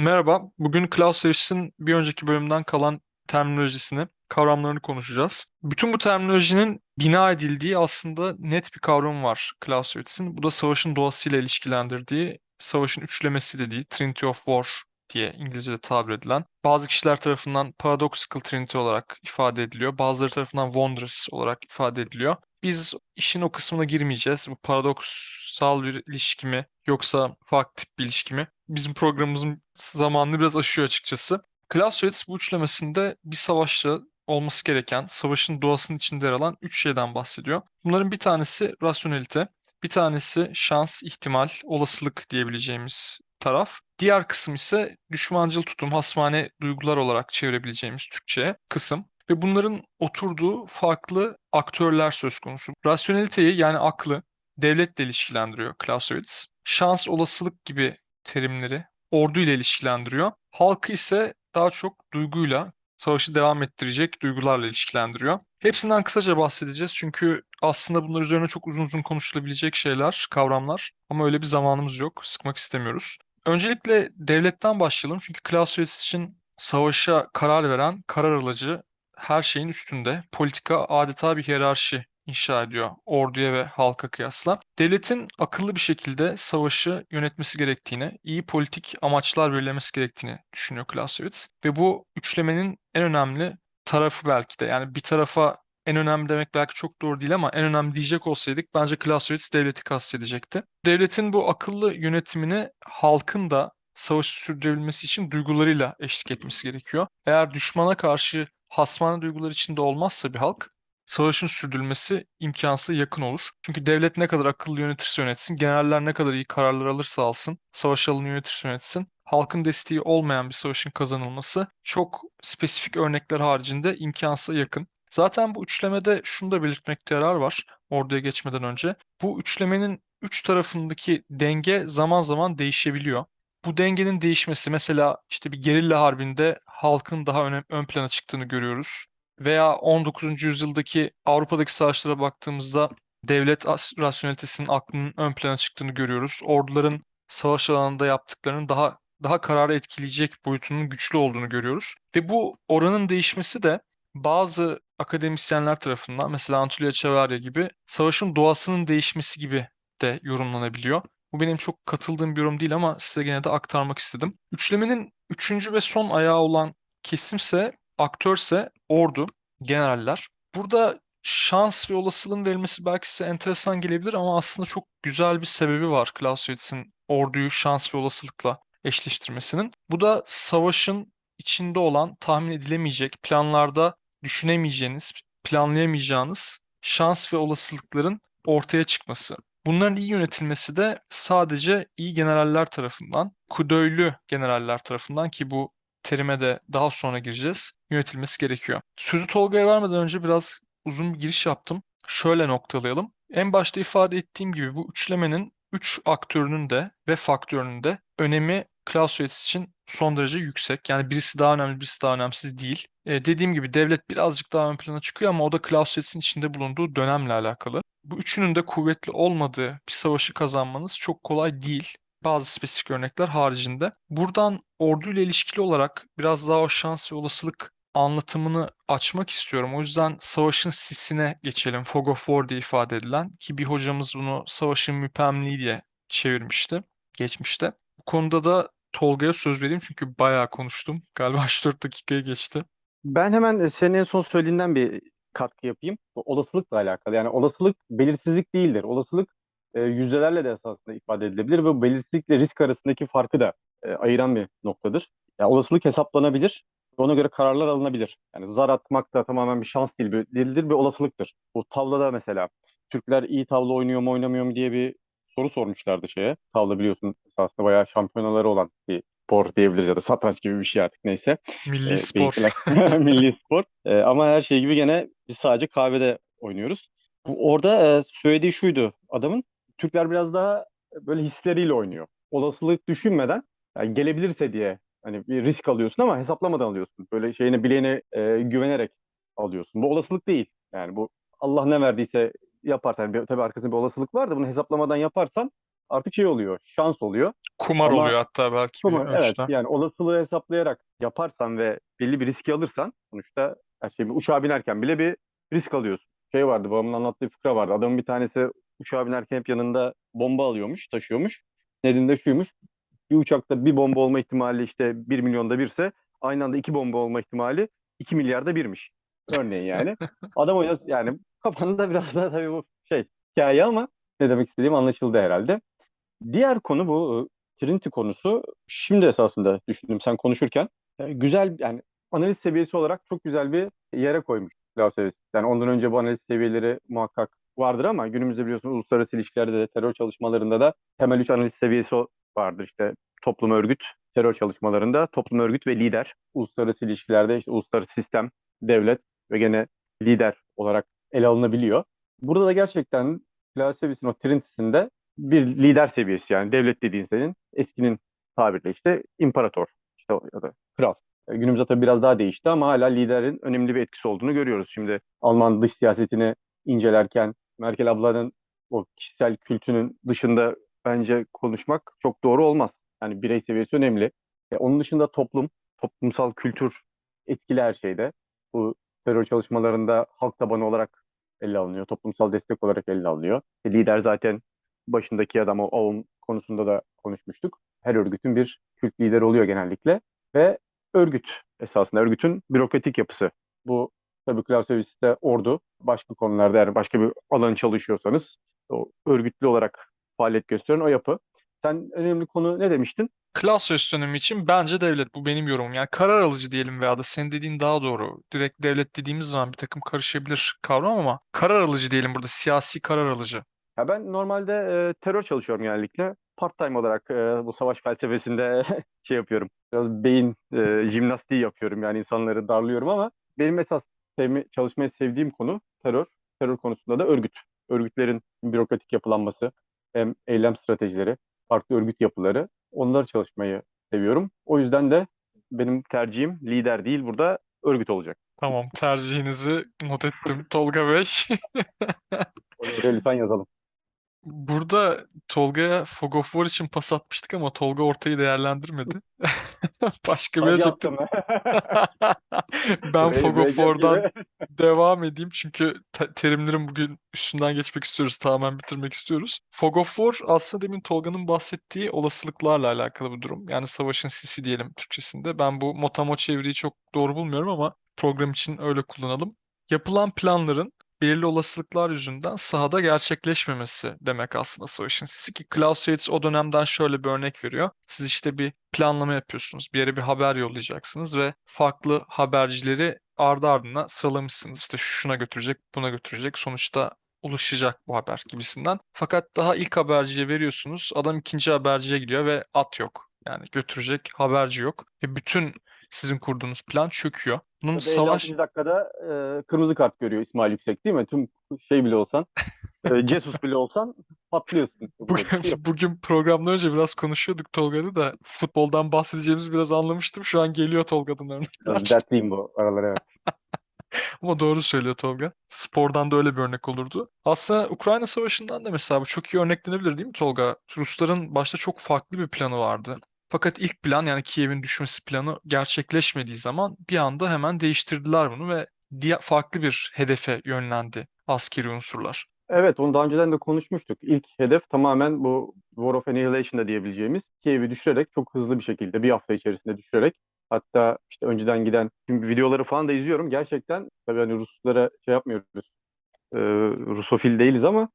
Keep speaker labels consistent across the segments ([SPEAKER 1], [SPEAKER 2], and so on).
[SPEAKER 1] Merhaba, bugün Clausewitz'in bir önceki bölümden kalan terminolojisini, kavramlarını konuşacağız. Bütün bu terminolojinin bina edildiği aslında net bir kavram var Clausewitz'in. Bu da savaşın doğasıyla ilişkilendirdiği, savaşın üçlemesi dediği Trinity of War diye İngilizce'de tabir edilen. Bazı kişiler tarafından paradoxical trinity olarak ifade ediliyor. Bazıları tarafından wondrous olarak ifade ediliyor. Biz işin o kısmına girmeyeceğiz. Bu paradoksal bir ilişki mi yoksa farklı tip bir ilişki mi? Bizim programımızın zamanını biraz aşıyor açıkçası. Clausewitz bu üçlemesinde bir savaşta olması gereken, savaşın doğasının içinde yer alan üç şeyden bahsediyor. Bunların bir tanesi rasyonelite, bir tanesi şans, ihtimal, olasılık diyebileceğimiz taraf. Diğer kısım ise düşmancıl tutum, hasmane duygular olarak çevirebileceğimiz Türkçe'ye kısım ve bunların oturduğu farklı aktörler söz konusu. Rasyoneliteyi yani aklı devletle ilişkilendiriyor Clausewitz. Şans, olasılık gibi terimleri ordu ile ilişkilendiriyor. Halkı ise daha çok duyguyla, savaşı devam ettirecek duygularla ilişkilendiriyor. Hepsinden kısaca bahsedeceğiz çünkü aslında bunlar üzerine çok uzun uzun konuşulabilecek şeyler, kavramlar ama öyle bir zamanımız yok, sıkmak istemiyoruz. Öncelikle devletten başlayalım çünkü Clausewitz için savaşa karar veren, karar alıcı her şeyin üstünde. Politika adeta bir hiyerarşi inşa ediyor orduya ve halka kıyasla. Devletin akıllı bir şekilde savaşı yönetmesi gerektiğini, iyi politik amaçlar belirlemesi gerektiğini düşünüyor Clausewitz. Ve bu üçlemenin en önemli tarafı belki de. Yani bir tarafa en önemli demek belki çok doğru değil ama en önemli diyecek olsaydık bence Clausewitz devleti kastedecekti. Devletin bu akıllı yönetimini halkın da savaşı sürdürebilmesi için duygularıyla eşlik etmesi gerekiyor. Eğer düşmana karşı hasmane duygular içinde olmazsa bir halk savaşın sürdürülmesi imkansız yakın olur. Çünkü devlet ne kadar akıllı yönetirse yönetsin, generaller ne kadar iyi kararlar alırsa alsın, savaş alanı yönetirse yönetsin, halkın desteği olmayan bir savaşın kazanılması çok spesifik örnekler haricinde imkansıza yakın. Zaten bu üçlemede şunu da belirtmekte yarar var orduya geçmeden önce. Bu üçlemenin üç tarafındaki denge zaman zaman değişebiliyor. Bu dengenin değişmesi mesela işte bir gerilla harbinde halkın daha ön, ön plana çıktığını görüyoruz veya 19. yüzyıldaki Avrupa'daki savaşlara baktığımızda devlet rasyonelitesinin aklının ön plana çıktığını görüyoruz. Orduların savaş alanında yaptıklarının daha daha kararı etkileyecek boyutunun güçlü olduğunu görüyoruz. Ve bu oranın değişmesi de bazı akademisyenler tarafından mesela Antonio Echeverria gibi savaşın doğasının değişmesi gibi de yorumlanabiliyor. Bu benim çok katıldığım bir yorum değil ama size gene de aktarmak istedim. Üçlemenin üçüncü ve son ayağı olan kesimse aktörse ordu, generaller. Burada şans ve olasılığın verilmesi belki size enteresan gelebilir ama aslında çok güzel bir sebebi var Clausewitz'in orduyu şans ve olasılıkla eşleştirmesinin. Bu da savaşın içinde olan tahmin edilemeyecek, planlarda düşünemeyeceğiniz, planlayamayacağınız şans ve olasılıkların ortaya çıkması. Bunların iyi yönetilmesi de sadece iyi generaller tarafından, kudöylü generaller tarafından ki bu terime de daha sonra gireceğiz, yönetilmesi gerekiyor. Sözü Tolga'ya vermeden önce biraz uzun bir giriş yaptım. Şöyle noktalayalım. En başta ifade ettiğim gibi bu üçlemenin üç aktörünün de ve faktörünün de önemi Clausewitz için son derece yüksek. Yani birisi daha önemli, birisi daha önemsiz değil. Ee, dediğim gibi devlet birazcık daha ön plana çıkıyor ama o da Clausewitz'in içinde bulunduğu dönemle alakalı. Bu üçünün de kuvvetli olmadığı bir savaşı kazanmanız çok kolay değil bazı spesifik örnekler haricinde. Buradan orduyla ilişkili olarak biraz daha o şans ve olasılık anlatımını açmak istiyorum. O yüzden savaşın sisine geçelim. Fog of War diye ifade edilen ki bir hocamız bunu savaşın müpemliği diye çevirmişti geçmişte. Bu konuda da Tolga'ya söz vereyim çünkü bayağı konuştum. Galiba 3-4 dakikaya geçti.
[SPEAKER 2] Ben hemen e, senin en son söylediğinden bir katkı yapayım. Olasılıkla alakalı. Yani olasılık belirsizlik değildir. Olasılık e, yüzdelerle de esasında ifade edilebilir ve belirsizlikle risk arasındaki farkı da e, ayıran bir noktadır. Yani olasılık hesaplanabilir ve ona göre kararlar alınabilir. Yani zar atmak da tamamen bir şans değil, bir, değildir, bir olasılıktır. Bu tavlada mesela Türkler iyi tavla oynuyor mu oynamıyor mu diye bir soru sormuşlardı şeye. Tavla biliyorsun esasında bayağı şampiyonaları olan bir spor diyebiliriz ya da satranç gibi bir şey artık neyse.
[SPEAKER 1] Milli
[SPEAKER 2] Ee,
[SPEAKER 1] spor.
[SPEAKER 2] milli spor. Ee, ama her şey gibi gene biz sadece kahvede oynuyoruz. Bu, orada e, söylediği şuydu adamın. Türkler biraz daha böyle hisleriyle oynuyor. Olasılık düşünmeden yani gelebilirse diye hani bir risk alıyorsun ama hesaplamadan alıyorsun. Böyle şeyine bileğine e, güvenerek alıyorsun. Bu olasılık değil. Yani bu Allah ne verdiyse yaparsan bir- tabii arkasında bir olasılık var da bunu hesaplamadan yaparsan artık şey oluyor, şans oluyor.
[SPEAKER 1] Kumar
[SPEAKER 2] Ama-
[SPEAKER 1] oluyor hatta belki bir
[SPEAKER 2] Ama evet yani olasılığı hesaplayarak yaparsan ve belli bir riski alırsan sonuçta her şey bir uçağa binerken bile bir risk alıyorsun. Şey vardı babamın anlattığı bir fıkra vardı. Adamın bir tanesi uçağa binerken hep yanında bomba alıyormuş, taşıyormuş. Nedeni de şuymuş. Bir uçakta bir bomba olma ihtimali işte 1 milyonda birse aynı anda iki bomba olma ihtimali 2 milyarda birmiş. Örneğin yani. Adam o yani kafanda biraz daha tabii bu şey hikaye ama ne demek istediğim anlaşıldı herhalde. Diğer konu bu Trinity konusu. Şimdi esasında düşündüm sen konuşurken. E, Güzel yani analiz seviyesi olarak çok güzel bir yere koymuş Klaus Seviyesi. Yani ondan önce bu analiz seviyeleri muhakkak vardır ama günümüzde biliyorsunuz uluslararası ilişkilerde de terör çalışmalarında da temel üç analiz seviyesi vardır. İşte toplum örgüt, terör çalışmalarında toplum örgüt ve lider. Uluslararası ilişkilerde işte uluslararası sistem, devlet ve gene lider olarak ele alınabiliyor. Burada da gerçekten Klaus Seviyesi'nin o Trinity'sinde bir lider seviyesi yani devlet dediğin senin eskinin tabirle işte imparator işte ya da kral. E, Günümüzde tabii biraz daha değişti ama hala liderin önemli bir etkisi olduğunu görüyoruz. Şimdi Alman dış siyasetini incelerken Merkel ablanın o kişisel kültünün dışında bence konuşmak çok doğru olmaz. Yani birey seviyesi önemli. E, onun dışında toplum, toplumsal kültür etkili her şeyde. Bu terör çalışmalarında halk tabanı olarak ele alınıyor. Toplumsal destek olarak ele alınıyor. E, lider zaten başındaki adam o Aum konusunda da konuşmuştuk. Her örgütün bir kült lideri oluyor genellikle ve örgüt esasında örgütün bürokratik yapısı. Bu tabii Clausewits'te ordu, başka konularda eğer başka bir alan çalışıyorsanız o örgütlü olarak faaliyet gösteren o yapı. Sen önemli konu ne demiştin?
[SPEAKER 1] Clausewitz dönemi için bence devlet. Bu benim yorumum. Yani karar alıcı diyelim veya da senin dediğin daha doğru. Direkt devlet dediğimiz zaman bir takım karışabilir kavram ama karar alıcı diyelim burada. Siyasi karar alıcı.
[SPEAKER 2] Ya ben normalde e, terör çalışıyorum genellikle. Part-time olarak e, bu savaş felsefesinde şey yapıyorum. Biraz beyin e, jimnastiği yapıyorum. Yani insanları darlıyorum ama benim esas sevme, çalışmayı sevdiğim konu terör. Terör konusunda da örgüt. Örgütlerin bürokratik yapılanması, hem eylem stratejileri, farklı örgüt yapıları. Onları çalışmayı seviyorum. O yüzden de benim tercihim lider değil burada örgüt olacak.
[SPEAKER 1] Tamam, tercihinizi not ettim Tolga Bey.
[SPEAKER 2] Lütfen yazalım.
[SPEAKER 1] Burada Tolga'ya Fog of War için pas atmıştık ama Tolga ortayı değerlendirmedi. Başka bir
[SPEAKER 2] yaptım.
[SPEAKER 1] Ben Fog of
[SPEAKER 2] Recep
[SPEAKER 1] War'dan
[SPEAKER 2] gibi.
[SPEAKER 1] devam edeyim çünkü te- terimlerin bugün üstünden geçmek istiyoruz. Tamamen bitirmek istiyoruz. Fog of War aslında demin Tolga'nın bahsettiği olasılıklarla alakalı bir durum. Yani savaşın sisi diyelim Türkçesinde. Ben bu motamo çeviriyi çok doğru bulmuyorum ama program için öyle kullanalım. Yapılan planların belirli olasılıklar yüzünden sahada gerçekleşmemesi demek aslında savaşın sisi ki Clausewitz o dönemden şöyle bir örnek veriyor. Siz işte bir planlama yapıyorsunuz. Bir yere bir haber yollayacaksınız ve farklı habercileri ardı ardına sıralamışsınız. İşte şuna götürecek, buna götürecek. Sonuçta ulaşacak bu haber gibisinden. Fakat daha ilk haberciye veriyorsunuz. Adam ikinci haberciye gidiyor ve at yok. Yani götürecek haberci yok. Ve bütün sizin kurduğunuz plan çöküyor. Bunun
[SPEAKER 2] Tabii
[SPEAKER 1] savaş
[SPEAKER 2] 56. dakikada e, kırmızı kart görüyor İsmail Yüksek değil mi? Tüm şey bile olsan, e, Jesus bile olsan patlıyorsun.
[SPEAKER 1] Bugün, bugün programdan önce biraz konuşuyorduk Tolga'da da futboldan bahsedeceğimizi biraz anlamıştım. Şu an geliyor Tolga'dan örnekler.
[SPEAKER 2] Dertliyim bu aralara. evet.
[SPEAKER 1] Ama doğru söylüyor Tolga. Spordan da öyle bir örnek olurdu. Aslında Ukrayna Savaşı'ndan da mesela bu çok iyi örneklenebilir değil mi Tolga? Rusların başta çok farklı bir planı vardı. Fakat ilk plan yani Kiev'in düşmesi planı gerçekleşmediği zaman bir anda hemen değiştirdiler bunu ve diğer farklı bir hedefe yönlendi askeri unsurlar.
[SPEAKER 2] Evet, onu daha önceden de konuşmuştuk. İlk hedef tamamen bu War of Annihilation'da diyebileceğimiz Kiev'i düşürerek çok hızlı bir şekilde bir hafta içerisinde düşürerek hatta işte önceden giden çünkü videoları falan da izliyorum. Gerçekten tabii hani Ruslara şey yapmıyoruz. E, Rusofil değiliz ama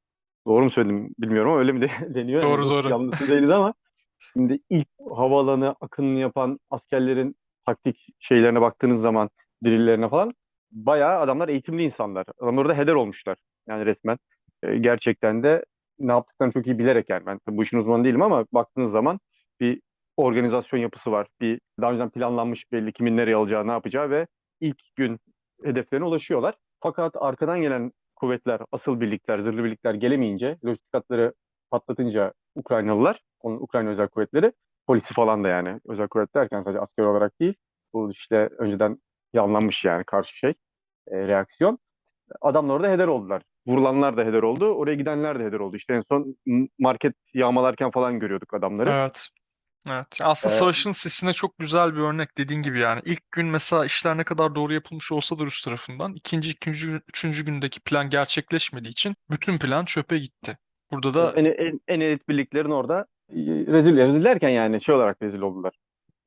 [SPEAKER 2] doğru mu söyledim bilmiyorum ama öyle mi de deniyor? Yani
[SPEAKER 1] Doğru,
[SPEAKER 2] Rus
[SPEAKER 1] doğru.
[SPEAKER 2] yanlısı değiliz ama Şimdi ilk havaalanı akınını yapan askerlerin taktik şeylerine baktığınız zaman drilllerine falan bayağı adamlar eğitimli insanlar. Adamlar da heder olmuşlar yani resmen. E, gerçekten de ne yaptıklarını çok iyi bilerek yani ben bu işin uzmanı değilim ama baktığınız zaman bir organizasyon yapısı var. Bir daha önceden planlanmış belli kimin nereye alacağı, ne yapacağı ve ilk gün hedeflerine ulaşıyorlar. Fakat arkadan gelen kuvvetler, asıl birlikler, zırhlı birlikler gelemeyince, lojistik patlatınca Ukraynalılar, onun Ukrayna özel kuvvetleri, polisi falan da yani özel kuvvet derken sadece asker olarak değil, bu işte önceden planlanmış yani karşı şey, e, reaksiyon. Adamlar orada heder oldular. vurulanlar da heder oldu. Oraya gidenler de heder oldu. İşte en son market yağmalarken falan görüyorduk adamları.
[SPEAKER 1] Evet. Evet. Aslında
[SPEAKER 2] Ee,
[SPEAKER 1] savaşın sisine çok güzel bir örnek dediğin gibi yani. İlk gün mesela işler ne kadar doğru yapılmış olsa da Rus tarafından ikinci, ikinci, üçüncü gündeki plan gerçekleşmediği için bütün plan çöpe gitti. Burada da
[SPEAKER 2] en, en, en elit birliklerin orada rezil, rezil derken yani şey olarak rezil oldular.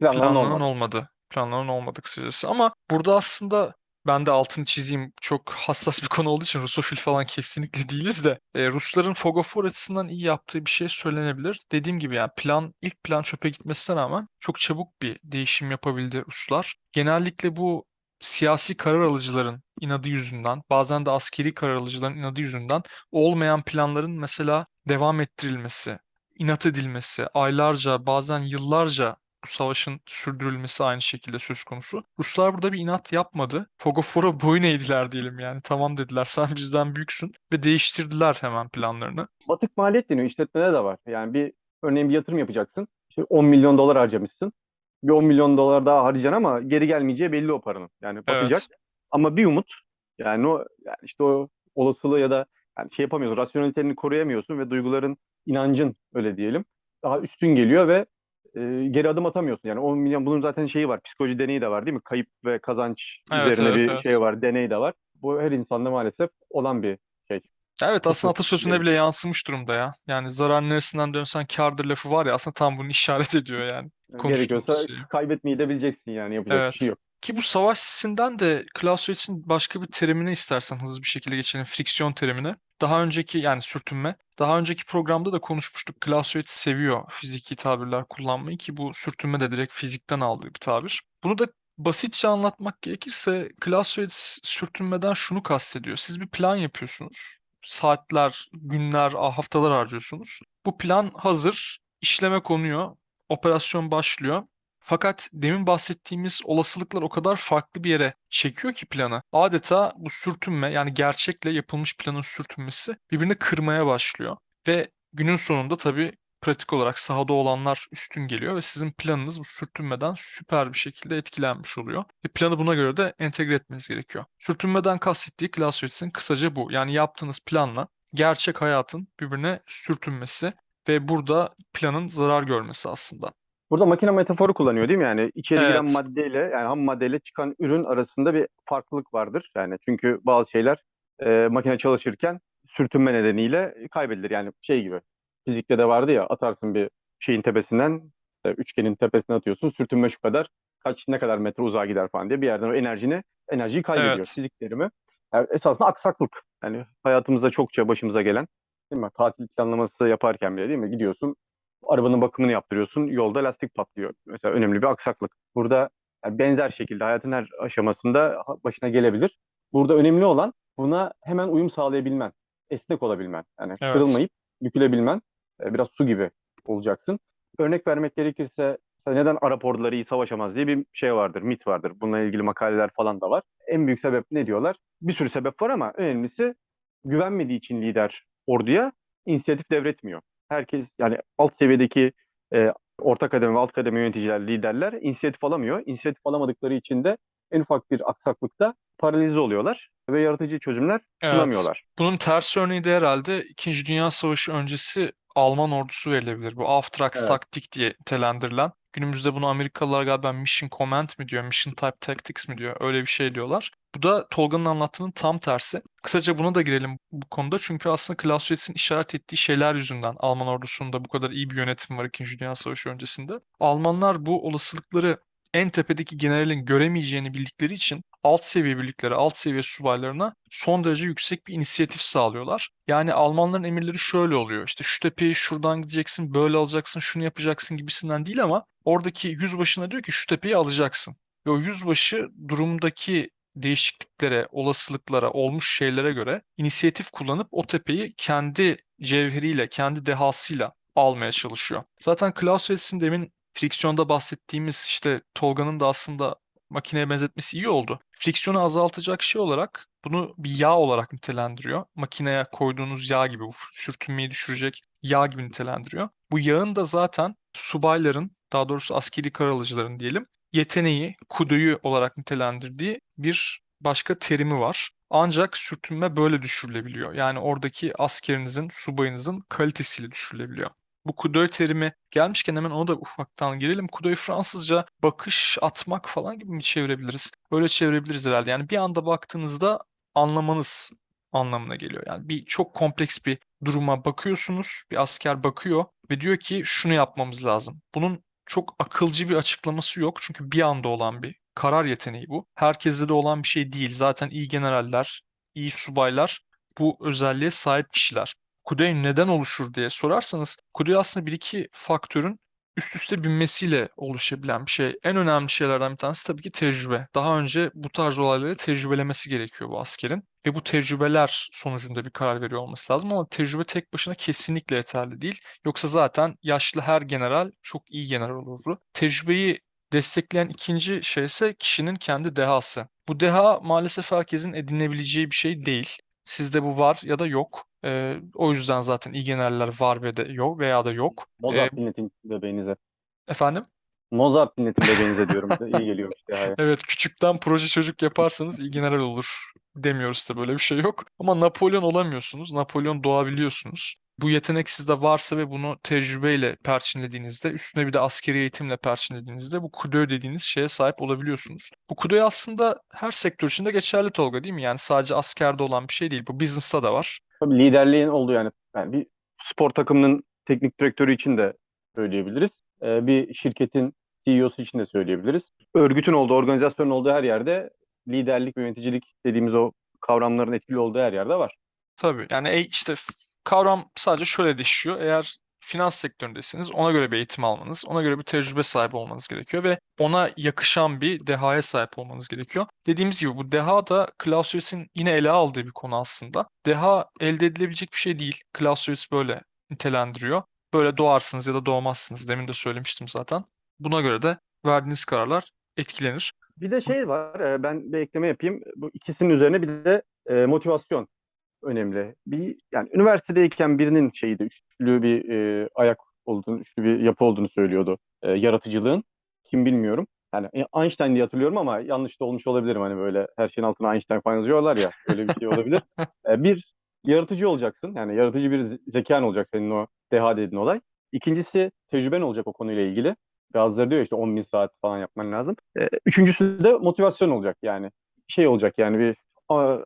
[SPEAKER 2] Planlanan olmadı.
[SPEAKER 1] olmadı. Planlanan olmadı kısacası. Ama burada aslında ben de altını çizeyim. Çok hassas bir konu olduğu için Rusofil falan kesinlikle değiliz de e, Rusların Fog of War açısından iyi yaptığı bir şey söylenebilir. Dediğim gibi yani plan ilk plan çöpe gitmesine rağmen çok çabuk bir değişim yapabildi Ruslar. Genellikle bu siyasi karar alıcıların inadı yüzünden, bazen de askeri karar alıcıların inadı yüzünden olmayan planların mesela devam ettirilmesi, inat edilmesi, aylarca bazen yıllarca bu savaşın sürdürülmesi aynı şekilde söz konusu. Ruslar burada bir inat yapmadı. Fog of War'a boyun eğdiler diyelim yani. Tamam dediler sen bizden büyüksün ve değiştirdiler hemen planlarını.
[SPEAKER 2] Batık maliyet deniyor. İşletmede de var. Yani bir örneğin bir yatırım yapacaksın. İşte 10 milyon dolar harcamışsın. Bir 10 milyon dolar daha harcayacaksın ama geri gelmeyeceği belli o paranın. Yani batacak.
[SPEAKER 1] Evet.
[SPEAKER 2] Ama bir umut yani o yani işte o olasılığı ya da yani şey yapamıyorsun. Rasyoneliteni koruyamıyorsun ve duyguların, inancın öyle diyelim. Daha üstün geliyor ve e, geri adım atamıyorsun. Yani 10 milyon bunun zaten şeyi var. Psikoloji deneyi de var değil mi? Kayıp ve kazanç
[SPEAKER 1] Evet,
[SPEAKER 2] üzerine
[SPEAKER 1] evet,
[SPEAKER 2] bir
[SPEAKER 1] evet.
[SPEAKER 2] şey var. Deney de var. Bu her insanda maalesef olan bir şey.
[SPEAKER 1] Evet aslında atasözüne
[SPEAKER 2] diyelim.
[SPEAKER 1] bile yansımış durumda ya. Yani zarar neresinden dönsen kârdır lafı var ya aslında tam bunu işaret ediyor yani.
[SPEAKER 2] Gerekiyorsa
[SPEAKER 1] şey.
[SPEAKER 2] kaybetmeyi de bileceksin yani yapacak bir
[SPEAKER 1] Evet.
[SPEAKER 2] şey yok.
[SPEAKER 1] Ki bu savaş hissinden de Clausewitz'in başka bir terimine istersen hızlı bir şekilde geçelim. Friksiyon terimine. Daha önceki yani sürtünme. Daha önceki programda da konuşmuştuk. Clausewitz seviyor fiziki tabirler kullanmayı ki bu sürtünme de direkt fizikten aldığı bir tabir. Bunu da basitçe anlatmak gerekirse Clausewitz sürtünmeden şunu kastediyor. Siz bir plan yapıyorsunuz. Saatler, günler, haftalar harcıyorsunuz. Bu plan hazır, işleme konuyor, operasyon başlıyor. Fakat demin bahsettiğimiz olasılıklar o kadar farklı bir yere çekiyor ki planı. Adeta bu sürtünme yani gerçekle yapılmış planın sürtünmesi birbirini kırmaya başlıyor. Ve günün sonunda tabii pratik olarak sahada olanlar üstün geliyor ve sizin planınız bu sürtünmeden süper bir şekilde etkilenmiş oluyor. Ve planı buna göre de entegre etmeniz gerekiyor. Sürtünmeden kastettiği Clausewitz'in kısaca bu. Yani yaptığınız planla gerçek hayatın birbirine sürtünmesi ve burada planın zarar görmesi aslında.
[SPEAKER 2] Burada makine metaforu kullanıyor değil mi? Yani içeri giren
[SPEAKER 1] Evet.
[SPEAKER 2] maddeyle yani ham maddeyle çıkan ürün arasında bir farklılık vardır. Yani çünkü bazı şeyler e, makine çalışırken sürtünme nedeniyle kaybedilir. Yani şey gibi fizikte de vardı ya atarsın bir şeyin tepesinden üçgenin tepesine atıyorsun sürtünme şu kadar kaç ne kadar metre uzağa gider falan diye bir yerden o enerjini enerjiyi kaybediyor.
[SPEAKER 1] Evet.
[SPEAKER 2] Fizik terimi. Yani esasında aksaklık. Yani hayatımızda çokça başımıza gelen değil mi? Tatil planlaması yaparken bile değil mi? Gidiyorsun arabanın bakımını yaptırıyorsun. Yolda lastik patlıyor. Mesela önemli bir aksaklık. Burada yani benzer şekilde hayatın her aşamasında başına gelebilir. Burada önemli olan buna hemen uyum sağlayabilmen. Esnek olabilmen. Yani
[SPEAKER 1] Evet.
[SPEAKER 2] kırılmayıp bükülebilmen. E, Biraz su gibi olacaksın. Örnek vermek gerekirse neden Arap orduları iyi savaşamaz diye bir şey vardır, mit vardır. Bununla ilgili makaleler falan da var. En büyük sebep ne diyorlar? Bir sürü sebep var ama önemlisi güvenmediği için lider orduya inisiyatif devretmiyor herkes yani alt seviyedeki e, orta kademe ve alt kademe yöneticiler, liderler inisiyatif alamıyor. İnisiyatif alamadıkları için de en ufak bir aksaklıkta paralize oluyorlar ve yaratıcı çözümler
[SPEAKER 1] Evet.
[SPEAKER 2] sunamıyorlar.
[SPEAKER 1] Bunun ters örneği de herhalde İkinci Dünya Savaşı öncesi Alman ordusu verilebilir. Bu Auftragstaktik diye nitelendirilen. Günümüzde bunu Amerikalılar galiba Mission Command mi diyor, Mission Type Tactics mi diyor, öyle bir şey diyorlar. Bu da Tolga'nın anlattığının tam tersi. Kısaca buna da girelim bu konuda çünkü aslında Clausewitz'in işaret ettiği şeyler yüzünden Alman ordusunda bu kadar iyi bir yönetim var İkinci Dünya Savaşı öncesinde. Almanlar bu olasılıkları en tepedeki generalin göremeyeceğini bildikleri için alt seviye birliklere, alt seviye subaylarına son derece yüksek bir inisiyatif sağlıyorlar. Yani Almanların emirleri şöyle oluyor. İşte şu tepeyi şuradan gideceksin, böyle alacaksın, şunu yapacaksın gibisinden değil ama oradaki yüzbaşına diyor ki şu tepeyi alacaksın. Ve o yüzbaşı durumdaki değişikliklere, olasılıklara, olmuş şeylere göre inisiyatif kullanıp o tepeyi kendi cevheriyle, kendi dehasıyla almaya çalışıyor. Zaten Clausewitz'in demin friksiyonda bahsettiğimiz işte Tolga'nın da aslında makineye benzetmesi iyi oldu. Friksiyonu azaltacak şey olarak bunu bir yağ olarak nitelendiriyor. Makineye koyduğunuz yağ gibi bu sürtünmeyi düşürecek yağ gibi nitelendiriyor. Bu yağın da zaten subayların daha doğrusu askeri kar alıcıların diyelim yeteneği, kuduyu olarak nitelendirdiği bir başka terimi var. Ancak sürtünme böyle düşürülebiliyor. Yani oradaki askerinizin, subayınızın kalitesiyle düşürülebiliyor. Bu kudoy terimi gelmişken hemen ona da ufaktan girelim. Kudoy Fransızca bakış atmak falan gibi mi çevirebiliriz? Öyle çevirebiliriz herhalde. Yani bir anda baktığınızda anlamanız anlamına geliyor. Yani bir çok kompleks bir duruma bakıyorsunuz. Bir asker bakıyor ve diyor ki şunu yapmamız lazım. Bunun çok akılcı bir açıklaması yok. Çünkü bir anda olan bir karar yeteneği bu. Herkeste de olan bir şey değil. Zaten iyi generaller, iyi subaylar bu özelliğe sahip kişiler. Kudey neden oluşur diye sorarsanız Kudey aslında bir iki faktörün üst üste binmesiyle oluşabilen bir şey. En önemli şeylerden bir tanesi tabii ki tecrübe. Daha önce bu tarz olayları tecrübelemesi gerekiyor bu askerin. Ve bu tecrübeler sonucunda bir karar veriyor olması lazım ama tecrübe tek başına kesinlikle yeterli değil. Yoksa zaten yaşlı her general çok iyi general olurdu. Tecrübeyi destekleyen ikinci şey ise kişinin kendi dehası. Bu deha maalesef herkesin edinebileceği bir şey değil. Sizde bu var ya da yok. Ee, o yüzden zaten iyi generaller var ve de yok veya da yok. Ee,
[SPEAKER 2] Mozart dinletin bebeğinize.
[SPEAKER 1] efendim?
[SPEAKER 2] Mozart dinletin bebeğinize diyorum. De İyi geliyor işte. Hayır.
[SPEAKER 1] Evet küçükten proje çocuk yaparsanız iyi general olur demiyoruz da böyle bir şey yok. Ama Napolyon olamıyorsunuz. Napolyon doğabiliyorsunuz. Bu yetenek sizde varsa ve bunu tecrübeyle perçinlediğinizde, üstüne bir de askeri eğitimle perçinlediğinizde bu kudoy dediğiniz şeye sahip olabiliyorsunuz. Bu kudoy aslında her sektör içinde geçerli Tolga değil mi? Yani sadece askerde olan bir şey değil. Bu business'ta da var.
[SPEAKER 2] Tabii liderliğin olduğu yani, yani bir spor takımının teknik direktörü için de söyleyebiliriz. Ee, bir şirketin CEO'su için de söyleyebiliriz. Örgütün olduğu, organizasyonun olduğu her yerde liderlik, yöneticilik dediğimiz o kavramların etkili olduğu her yerde var.
[SPEAKER 1] Tabii yani e- işte kavram sadece şöyle değişiyor. Eğer finans sektöründesiniz ona göre bir eğitim almanız, ona göre bir tecrübe sahibi olmanız gerekiyor ve ona yakışan bir dehaya sahip olmanız gerekiyor. Dediğimiz gibi bu deha da Clausius'in yine ele aldığı bir konu aslında. Deha elde edilebilecek bir şey değil. Clausius böyle nitelendiriyor. Böyle doğarsınız ya da doğmazsınız. Demin de söylemiştim zaten. Buna göre de verdiğiniz kararlar etkilenir.
[SPEAKER 2] Bir de şey var, e, ben bir ekleme yapayım. Bu ikisinin üzerine bir de e, motivasyon önemli. Bir yani üniversitedeyken birinin şeyi de üçlü bir e, ayak olduğunu, üçlü bir yapı olduğunu söylüyordu. E, yaratıcılığın. Kim bilmiyorum. Yani e, Einstein diye hatırlıyorum ama yanlış da olmuş olabilirim. Hani böyle her şeyin altına Einstein falan yazıyorlar ya. Öyle bir şey olabilir. E, bir yaratıcı olacaksın. Yani yaratıcı bir ze- zekan olacak senin o deha dediğin olay. İkincisi tecrüben olacak o konuyla ilgili. Bazıları diyor işte 10 bin saat falan yapman lazım. E, üçüncüsü de motivasyon olacak yani. Şey olacak yani bir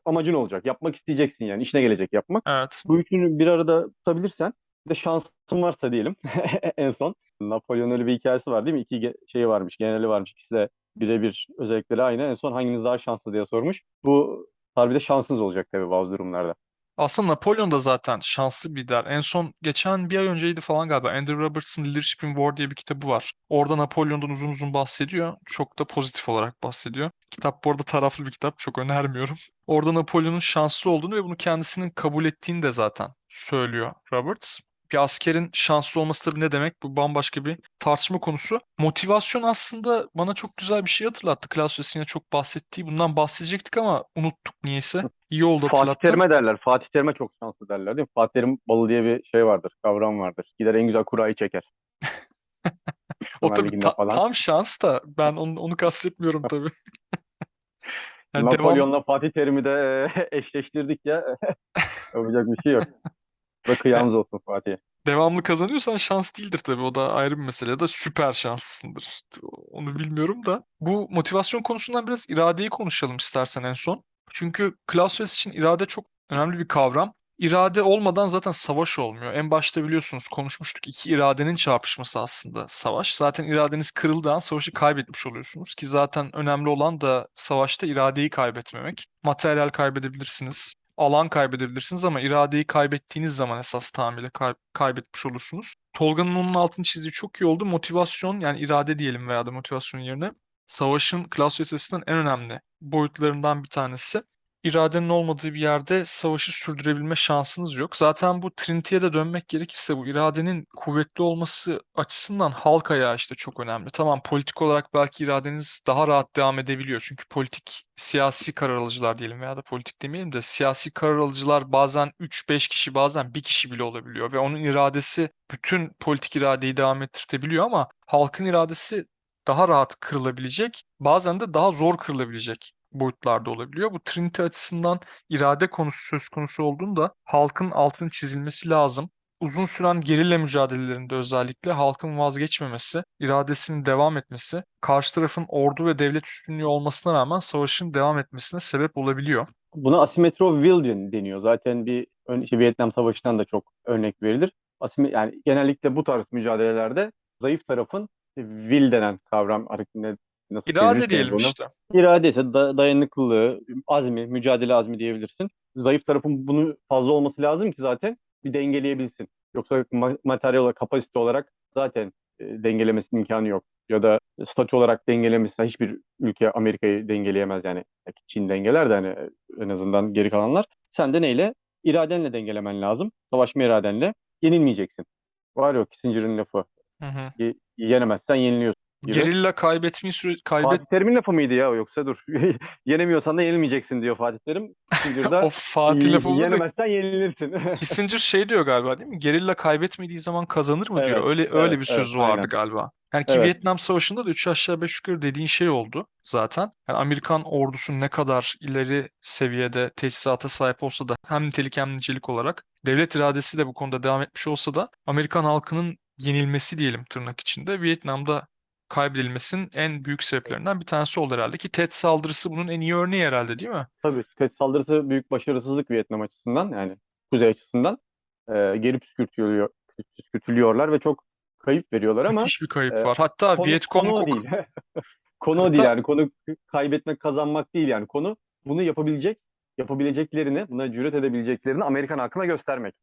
[SPEAKER 2] amacın olacak. Yapmak isteyeceksin yani. işine gelecek yapmak.
[SPEAKER 1] Evet.
[SPEAKER 2] Bu üçünü bir arada tutabilirsen bir de şansın varsa diyelim en son. Napolyon öyle bir hikayesi var değil mi? İki şeyi varmış, generali varmış. İkisi de birebir özellikleri aynı. En son hanginiz daha şanslı diye sormuş. Bu harbide şansınız olacak tabii bazı durumlarda.
[SPEAKER 1] Aslında Napolyon da zaten şanslı bir lider. En son geçen bir ay önceydi falan galiba. Andrew Roberts'ın Leadership in War diye bir kitabı var. Orada Napolyon'dan uzun uzun bahsediyor. Çok da pozitif olarak bahsediyor. Kitap bu arada taraflı bir kitap. Çok önermiyorum. Orada Napolyon'un şanslı olduğunu ve bunu kendisinin kabul ettiğini de zaten söylüyor Roberts. Bir askerin şanslı olması tabii ne demek? Bu bambaşka bir tartışma konusu. Motivasyon aslında bana çok güzel bir şey hatırlattı. Clausius yine çok bahsettiği. Bundan bahsedecektik ama unuttuk niyeyse. İyi oldu
[SPEAKER 2] Fatih
[SPEAKER 1] hatırlattın.
[SPEAKER 2] Terim'e derler. Fatih Terim'e çok şanslı derler değil mi? Fatih Terim balı diye bir şey vardır, kavram vardır. Gider en güzel kurayı çeker.
[SPEAKER 1] O tabii ta-
[SPEAKER 2] falan.
[SPEAKER 1] tam şans da ben onu, onu kastetmiyorum tabii. Yani devam,
[SPEAKER 2] Napolyon'la Fatih Terim'i de eşleştirdik ya. Yapacak bir şey yok. Da kıyamız olsun Fatih'e.
[SPEAKER 1] devamlı kazanıyorsan şans değildir tabii. O da ayrı bir mesele. Da süper şanslısındır. Onu bilmiyorum da. Bu motivasyon konusundan biraz iradeyi konuşalım istersen en son. Çünkü Clausewitz için irade çok önemli bir kavram. İrade olmadan zaten savaş olmuyor. En başta biliyorsunuz konuşmuştuk. iki iradenin çarpışması aslında savaş. Zaten iradeniz kırıldığı an savaşı kaybetmiş oluyorsunuz ki zaten önemli olan da savaşta iradeyi kaybetmemek. Materyal kaybedebilirsiniz, alan kaybedebilirsiniz ama iradeyi kaybettiğiniz zaman esas tamamıyla kay- kaybetmiş olursunuz. Tolga'nın onun altını çizdiği çok iyi oldu. Motivasyon yani irade diyelim veya da motivasyon yerine savaşın açısından en önemli boyutlarından bir tanesi iradenin olmadığı bir yerde savaşı sürdürebilme şansınız yok. Zaten bu Trinity'ye de dönmek gerekirse bu iradenin kuvvetli olması açısından halk ayağı işte çok önemli. Tamam politik olarak belki iradeniz daha rahat devam edebiliyor. Çünkü politik siyasi karar alıcılar diyelim veya da politik demeyelim de siyasi karar alıcılar bazen 3-5 kişi bazen bir kişi bile olabiliyor ve onun iradesi bütün politik iradeyi devam ettirtebiliyor ama halkın iradesi daha rahat kırılabilecek, bazen de daha zor kırılabilecek boyutlarda olabiliyor. Bu Trinity açısından irade konusu söz konusu olduğunda halkın altını çizilmesi lazım. Uzun süren gerilla mücadelelerinde özellikle halkın vazgeçmemesi, iradesinin devam etmesi, karşı tarafın ordu ve devlet üstünlüğü olmasına rağmen savaşın devam etmesine sebep olabiliyor.
[SPEAKER 2] Buna asymmetry of deniyor. Zaten bir işte Vietnam Savaşı'ndan da çok örnek verilir. Asime, yani genellikle bu tarz mücadelelerde zayıf tarafın will denen kavram ne, nasıl
[SPEAKER 1] İrade
[SPEAKER 2] çevirirseniz
[SPEAKER 1] diyelim
[SPEAKER 2] bunu.
[SPEAKER 1] işte.
[SPEAKER 2] İrade ise da- dayanıklılığı, azmi, mücadele azmi diyebilirsin. Zayıf tarafın bunu fazla olması lazım ki zaten bir dengeleyebilsin. Yoksa ma- materyal olarak, kapasite olarak zaten e, dengelemesinin imkanı yok. Ya da statü olarak dengelemesi hiçbir ülke Amerika'yı dengeleyemez yani. Belki Çin dengeler de hani en azından geri kalanlar. Sen de neyle? İradenle dengelemen lazım. Savaşma iradenle. Yenilmeyeceksin. Var yok Kissinger'ın lafı.
[SPEAKER 1] Hı hı.
[SPEAKER 2] Ye- yenemezsen yeniliyorsun gibi.
[SPEAKER 1] Gerilla kaybetmeyi süre kaybet
[SPEAKER 2] Fatih Terim'in lafı mıydı ya yoksa dur. Yenemiyorsan da yenilmeyeceksin diyor Fatih Terim. Kissinger'da
[SPEAKER 1] o Fatih lafı
[SPEAKER 2] yenemezsen yenilirsin.
[SPEAKER 1] Kissinger şey diyor galiba değil mi? Gerilla kaybetmediği zaman kazanır mı diyor.
[SPEAKER 2] Evet,
[SPEAKER 1] Öyle öyle
[SPEAKER 2] evet,
[SPEAKER 1] bir
[SPEAKER 2] evet,
[SPEAKER 1] sözü vardı
[SPEAKER 2] aynen.
[SPEAKER 1] galiba. Yani ki
[SPEAKER 2] Evet.
[SPEAKER 1] Vietnam Savaşı'nda da 3 aşağı 5 yukarı dediğin şey oldu zaten. Yani Amerikan ordusu ne kadar ileri seviyede teçhizata sahip olsa da hem nitelik hem nicelik olarak devlet iradesi de bu konuda devam etmiş olsa da Amerikan halkının yenilmesi diyelim tırnak içinde Vietnam'da kaybedilmesinin en büyük sebeplerinden bir tanesi oldu herhalde ki TED saldırısı bunun en iyi örneği herhalde değil mi?
[SPEAKER 2] Tabii TED saldırısı büyük başarısızlık Vietnam açısından yani kuzey açısından. Ee, geri püskürtülüyor, püskürtülüyorlar ve çok kayıp veriyorlar ama
[SPEAKER 1] Müthiş bir kayıp
[SPEAKER 2] e,
[SPEAKER 1] var. Hatta
[SPEAKER 2] konu,
[SPEAKER 1] Vietcong'u
[SPEAKER 2] konu değil. konu o değil
[SPEAKER 1] Hatta-
[SPEAKER 2] yani. Konu kaybetmek, kazanmak değil yani. Konu bunu yapabilecek, yapabileceklerini, buna cüret edebileceklerini Amerikan halkına göstermek.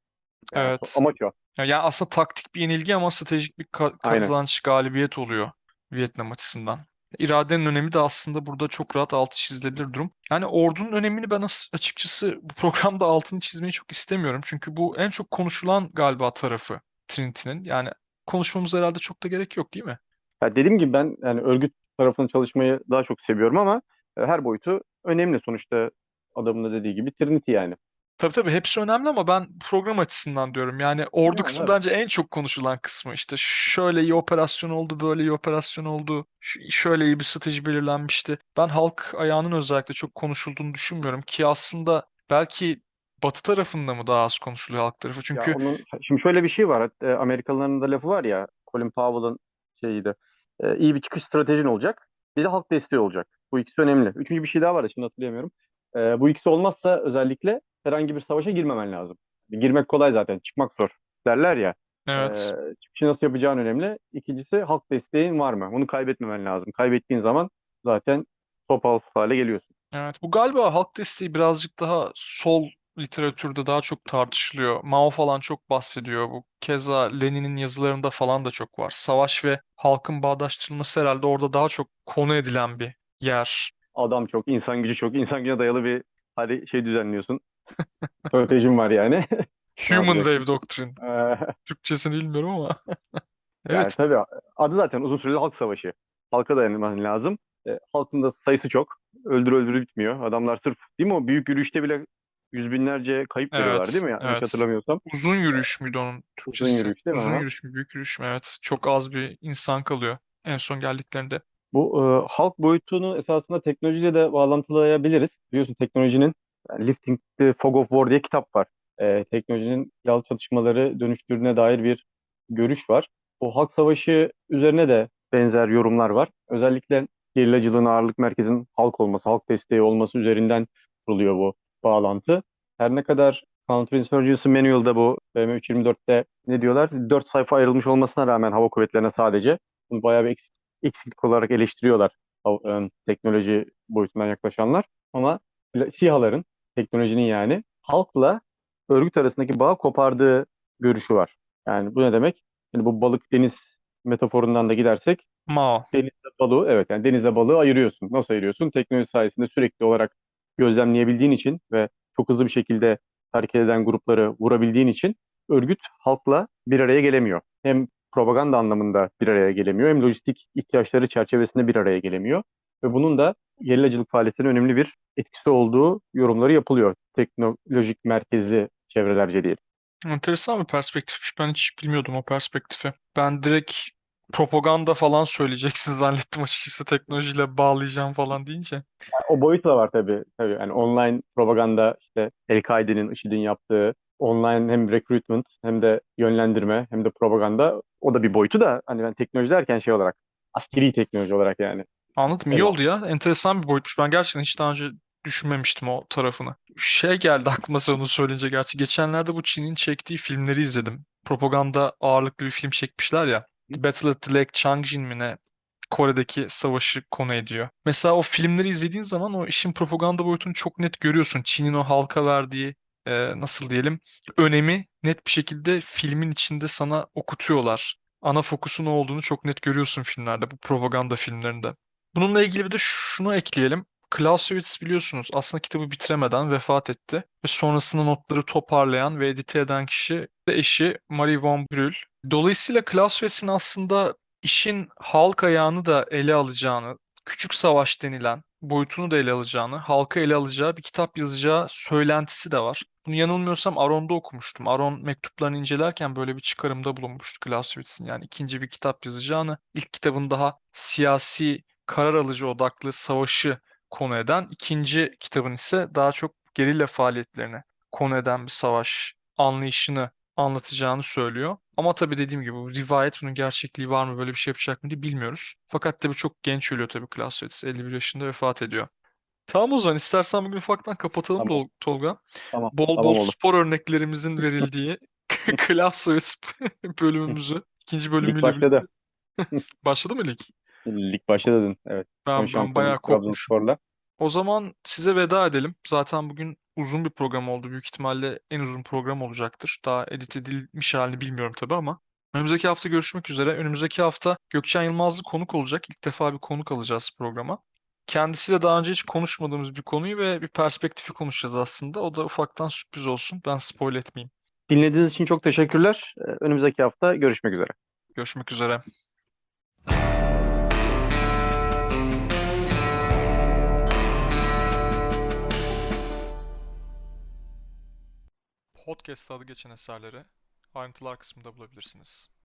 [SPEAKER 2] Yani
[SPEAKER 1] Evet.
[SPEAKER 2] amaç o.
[SPEAKER 1] Ya yani aslında taktik bir yenilgi ama stratejik bir ka-
[SPEAKER 2] Aynen.
[SPEAKER 1] kazanç, galibiyet oluyor Vietnam açısından. İradenin önemi de aslında burada çok rahat altı çizilebilir durum. Yani ordunun önemini ben as- açıkçası bu programda altını çizmeyi çok istemiyorum. Çünkü bu en çok konuşulan galiba tarafı Trinity'nin. Yani konuşmamız herhalde çok da gerek yok değil mi?
[SPEAKER 2] Ya dediğim gibi ben yani örgüt tarafında çalışmayı daha çok seviyorum ama e, her boyutu önemli sonuçta adamın da dediği gibi Trinity yani.
[SPEAKER 1] Tabii tabii hepsi önemli ama ben program açısından diyorum. Yani ordu
[SPEAKER 2] Yani
[SPEAKER 1] kısmı
[SPEAKER 2] evet.
[SPEAKER 1] bence en çok konuşulan kısmı. İşte şöyle iyi operasyon oldu, böyle iyi operasyon oldu, şöyle iyi bir strateji belirlenmişti. Ben halk ayağının özellikle çok konuşulduğunu düşünmüyorum ki aslında belki Batı tarafında mı daha az konuşuluyor halk tarafı?
[SPEAKER 2] Ya
[SPEAKER 1] Çünkü
[SPEAKER 2] onun şimdi şöyle bir şey var. E, Amerikalıların da lafı var ya Colin Powell'ın şeyiydi. E, iyi bir çıkış stratejin olacak. Bir de halk desteği olacak. Bu ikisi önemli. Üçüncü bir şey daha var da şimdi hatırlayamıyorum. E, bu ikisi olmazsa özellikle herhangi bir savaşa girmemen lazım. Girmek kolay zaten. Çıkmak zor derler ya.
[SPEAKER 1] evet.
[SPEAKER 2] E, çıkışı nasıl yapacağın önemli. İkincisi halk desteğin var mı? Bunu kaybetmemen lazım. Kaybettiğin zaman zaten topal hale geliyorsun.
[SPEAKER 1] Evet, bu galiba halk desteği birazcık daha sol literatürde daha çok tartışılıyor. Mao falan çok bahsediyor. Bu keza Lenin'in yazılarında falan da çok var. Savaş ve halkın bağdaştırılması herhalde orada daha çok konu edilen bir yer.
[SPEAKER 2] Adam çok, insan gücü çok, insan gücüne dayalı bir hadi şey düzenliyorsun. Stratejin var yani.
[SPEAKER 1] Human? Wave Doctrine.
[SPEAKER 2] Ee,
[SPEAKER 1] Türkçesini bilmiyorum ama.
[SPEAKER 2] yani
[SPEAKER 1] Evet,
[SPEAKER 2] tabii adı zaten uzun süreli halk savaşı. Halka dayanman lazım. Ee, halkın da sayısı çok. Öldür öldür bitmiyor. Adamlar sırf değil mi o büyük yürüyüşte bile yüz binlerce kayıp veriyorlar
[SPEAKER 1] evet,
[SPEAKER 2] değil mi? Yanlış
[SPEAKER 1] evet.
[SPEAKER 2] hatırlamıyorsam.
[SPEAKER 1] Uzun yürüyüş müydü onun
[SPEAKER 2] Uzun
[SPEAKER 1] Türkçesi?
[SPEAKER 2] yürüyüş değil mi?
[SPEAKER 1] Uzun
[SPEAKER 2] Aha.
[SPEAKER 1] yürüyüş mü, büyük yürüyüş mü? Evet. Çok az bir insan kalıyor en son geldiklerinde.
[SPEAKER 2] Bu e, halk boyutunu esasında teknolojiyle de bağlantılayabiliriz. Biliyorsun teknolojinin Lifting the Fog of War diye kitap var. E, teknolojinin silahlı çatışmaları dönüştürdüğüne dair bir görüş var. O halk savaşı üzerine de benzer yorumlar var. Özellikle gerillacılığın ağırlık merkezinin halk olması, halk desteği olması üzerinden kuruluyor bu bağlantı. Her ne kadar Counterinsurgency Manual'da bu BM324'te ne diyorlar? 4 sayfa ayrılmış olmasına rağmen hava kuvvetlerine sadece bunu bayağı bir eksik eksiklik olarak eleştiriyorlar e, teknoloji boyutundan yaklaşanlar. Ama SİHA'ların, teknolojinin yani halkla örgüt arasındaki bağı kopardığı görüşü var. Yani bu ne demek? Yani bu balık deniz metaforundan da gidersek
[SPEAKER 1] Mao.
[SPEAKER 2] denizde balığı evet yani denizde balığı ayırıyorsun. Nasıl ayırıyorsun? Teknoloji sayesinde sürekli olarak gözlemleyebildiğin için ve çok hızlı bir şekilde hareket eden grupları vurabildiğin için örgüt halkla bir araya gelemiyor. Hem propaganda anlamında bir araya gelemiyor hem lojistik ihtiyaçları çerçevesinde bir araya gelemiyor. Ve bunun da gerillacılık faaliyetinin önemli bir etkisi olduğu yorumları yapılıyor. Teknolojik merkezli çevrelerce diyelim.
[SPEAKER 1] Enteresan bir perspektifmiş. Ben hiç bilmiyordum o perspektifi. Ben direkt propaganda falan söyleyeceksin zannettim açıkçası teknolojiyle bağlayacağım falan deyince.
[SPEAKER 2] O boyut da var tabii. Tabii yani online propaganda işte El-Kaide'nin, IŞİD'in yaptığı online hem recruitment hem de yönlendirme hem de propaganda o da bir boyutu da hani ben teknoloji derken şey olarak askeri teknoloji olarak yani.
[SPEAKER 1] Anladım. iyi
[SPEAKER 2] Evet.
[SPEAKER 1] oldu ya. Enteresan bir boyutmuş. Ben gerçekten hiç daha önce düşünmemiştim o tarafını. Şey geldi aklıma sen onu söyleyince gerçi. Geçenlerde bu Çin'in çektiği filmleri izledim. Propaganda ağırlıklı bir film çekmişler ya. The Battle at the Lake Changjin mi ne? Kore'deki savaşı konu ediyor. Mesela o filmleri izlediğin zaman o işin propaganda boyutunu çok net görüyorsun. Çin'in o halka verdiği e, nasıl diyelim önemi net bir şekilde filmin içinde sana okutuyorlar. Ana fokusu ne olduğunu çok net görüyorsun filmlerde, bu propaganda filmlerinde. Bununla ilgili bir de şunu ekleyelim. Clausewitz biliyorsunuz aslında kitabı bitiremeden vefat etti. Ve sonrasında notları toparlayan ve edite eden kişi de eşi Marie von Brühl. Dolayısıyla Clausewitz'in aslında işin halk ayağını da ele alacağını, küçük savaş denilen boyutunu da ele alacağını, halka ele alacağı bir kitap yazacağı söylentisi de var. Bunu yanılmıyorsam Aron'da okumuştum. Aron mektuplarını incelerken böyle bir çıkarımda bulunmuştu Clausewitz'in. Yani ikinci bir kitap yazacağını, ilk kitabın daha siyasi, karar alıcı odaklı savaşı konu eden, ikinci kitabın ise daha çok gerilla faaliyetlerini konu eden bir savaş anlayışını anlatacağını söylüyor. Ama tabii dediğim gibi bu rivayet bunun gerçekliği var mı böyle bir şey yapacak mı diye bilmiyoruz. Fakat tabii çok genç ölüyor tabii Clausewitz. 51 yaşında vefat ediyor. Tamam o zaman istersen bugün ufaktan kapatalım
[SPEAKER 2] Tamam.
[SPEAKER 1] Tol- Tolga.
[SPEAKER 2] Tamam.
[SPEAKER 1] Bol
[SPEAKER 2] tamam
[SPEAKER 1] bol
[SPEAKER 2] olur.
[SPEAKER 1] spor örneklerimizin verildiği Clausewitz bölümümüzü ikinci bölümüyle birlikte- Başladı mı lig?
[SPEAKER 2] Lig başladı dün. Evet.
[SPEAKER 1] Ben, ben bayağı.
[SPEAKER 2] Trabzonspor'la.
[SPEAKER 1] O zaman size veda edelim. Zaten bugün uzun bir program oldu. Büyük ihtimalle en uzun program olacaktır. Daha edit edilmiş halini bilmiyorum tabii ama. Önümüzdeki hafta görüşmek üzere. Önümüzdeki hafta Gökçen Yılmazlı konuk olacak. İlk defa bir konuk alacağız programa. Kendisiyle daha önce hiç konuşmadığımız bir konuyu ve bir perspektifi konuşacağız aslında. O da ufaktan sürpriz olsun. Ben spoil etmeyeyim.
[SPEAKER 2] Dinlediğiniz için çok teşekkürler. Ee, Önümüzdeki hafta görüşmek üzere.
[SPEAKER 1] Görüşmek üzere. Podcast adı geçen eserleri ayrıntılar kısmında bulabilirsiniz.